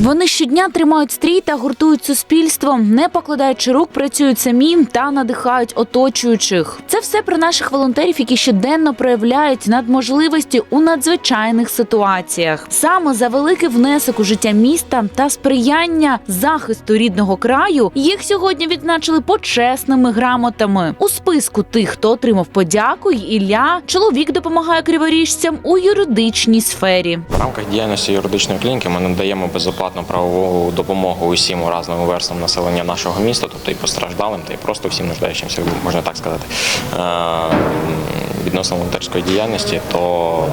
Вони щодня тримають стрій та гуртують суспільство, не покладаючи рук, працюють самі та надихають оточуючих. Це все про наших волонтерів, які щоденно проявляють надможливості у надзвичайних ситуаціях. Саме за великий внесок у життя міста та сприяння захисту рідного краю їх сьогодні відзначили почесними грамотами. У списку тих, хто отримав подяку, й Ілля чоловік допомагає криворіжцям у юридичній сфері. В рамках діяльності юридичної клініки ми надаємо безоплатну правову допомогу усім уразним верствам населення нашого міста, тобто і постраждалим, та й просто всім нуждаючимся, можна так сказати. Е, Відносно волонтерської діяльності, то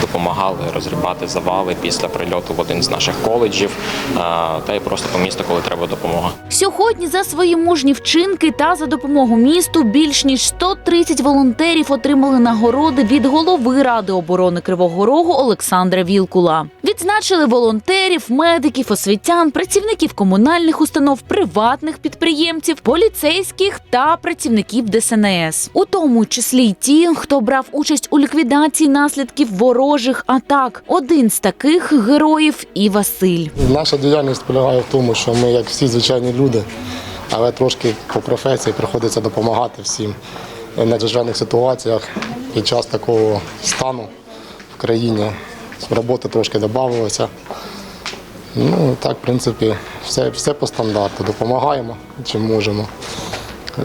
допомагали розрібати завали після прильоту в один з наших коледжів, е, та й просто по місту, коли треба допомога. Сьогодні за свої мужні вчинки та за допомогу місту більш ніж 130 волонтерів отримали нагороди від голови ради оборони Кривого Рогу Олександра Вілкула. Відзначили волонтерів, медиків, освітян, працівників комунальних установ, приватних підприємців, поліцейських та працівників ДСНС, у тому числі й ті, хто брав участь у ліквідації наслідків ворожих атак. Один з таких героїв і Василь. Наша діяльність полягає в тому, що ми, як всі звичайні люди, але трошки по професії приходиться допомагати всім в надзвичайних ситуаціях під час такого стану в країні. Роботи трошки додавалося. Ну, так, в принципі, все, все по стандарту. Допомагаємо, чим можемо.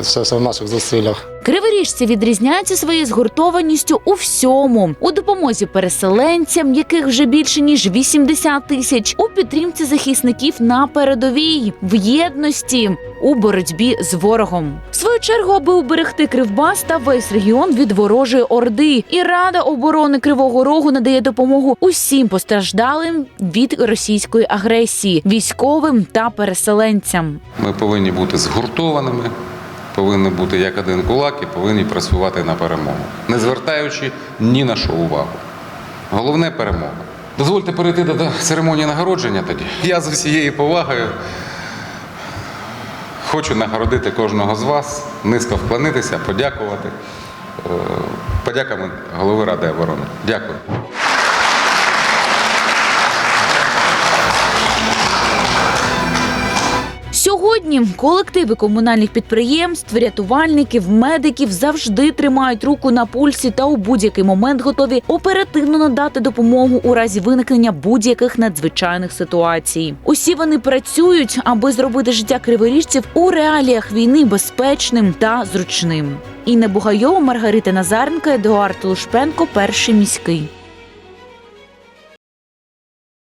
Все, все в наших зусиллях. Криворіжці відрізняються своєю згуртованістю у всьому у допомозі переселенцям, яких вже більше ніж 80 тисяч, у підтримці захисників на передовій, в єдності у боротьбі з ворогом. В свою чергу, аби уберегти Кривбас та весь регіон від ворожої орди, і Рада оборони Кривого Рогу надає допомогу усім постраждалим від російської агресії, військовим та переселенцям. Ми повинні бути згуртованими, повинні бути як один кулак і повинні працювати на перемогу, не звертаючи ні на що увагу. Головне перемога. Дозвольте перейти до церемонії нагородження тоді. Я з усією повагою хочу нагородити кожного з вас, низько вклонитися, подякувати. Е, Подяками голови Ради оборони. Дякую. Сьогодні колективи комунальних підприємств, рятувальників, медиків завжди тримають руку на пульсі та у будь-який момент готові оперативно надати допомогу у разі виникнення будь-яких надзвичайних ситуацій. Усі вони працюють, аби зробити життя криворіжців у реаліях війни безпечним та зручним. Інна Бугайова, Маргарита Назаренко, Едуард Лушпенко, перший міський.